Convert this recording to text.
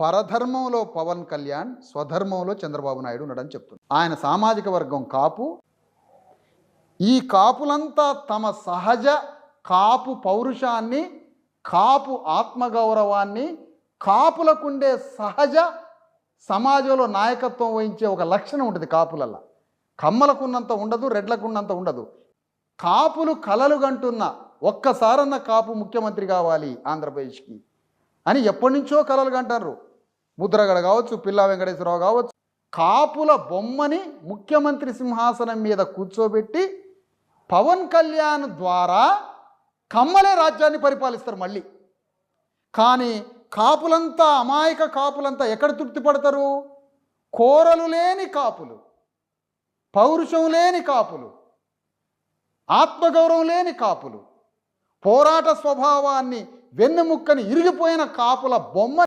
పరధర్మంలో పవన్ కళ్యాణ్ స్వధర్మంలో చంద్రబాబు నాయుడు ఉన్నాడని చెప్తుంది ఆయన సామాజిక వర్గం కాపు. ఈ కాపులంతా తమ సహజ కాపు పౌరుషాన్ని కాపు ఆత్మగౌరవాన్ని కాపులకుండే సహజ సమాజంలో నాయకత్వం వహించే ఒక లక్షణం ఉంటుంది కాపులల్లా. కమ్మలకున్నంత ఉండదు రెడ్లకున్నంత ఉండదు. కాపులు కలలు గంటున్న ఒక్కసారన్న కాపు ముఖ్యమంత్రి కావాలి ఆంధ్రప్రదేశ్కి అని ఎప్పటి నుంచో కలలు కంటారు ముద్రగడ కావచ్చు పిల్లా వెంకటేశ్వరరావు కావచ్చు కాపుల బొమ్మని ముఖ్యమంత్రి సింహాసనం మీద కూర్చోబెట్టి పవన్ కళ్యాణ్ ద్వారా కమ్మలే రాజ్యాన్ని పరిపాలిస్తారు మళ్ళీ. కానీ కాపులంతా అమాయక కాపులంతా ఎక్కడ తృప్తి పడతారు? కోరలు లేని కాపులు పౌరుషం లేని కాపులు ఆత్మగౌరవం లేని కాపులు పోరాట స్వభావాన్ని వెన్నెముక్కని ఇరిగిపోయిన కాపుల బొమ్మ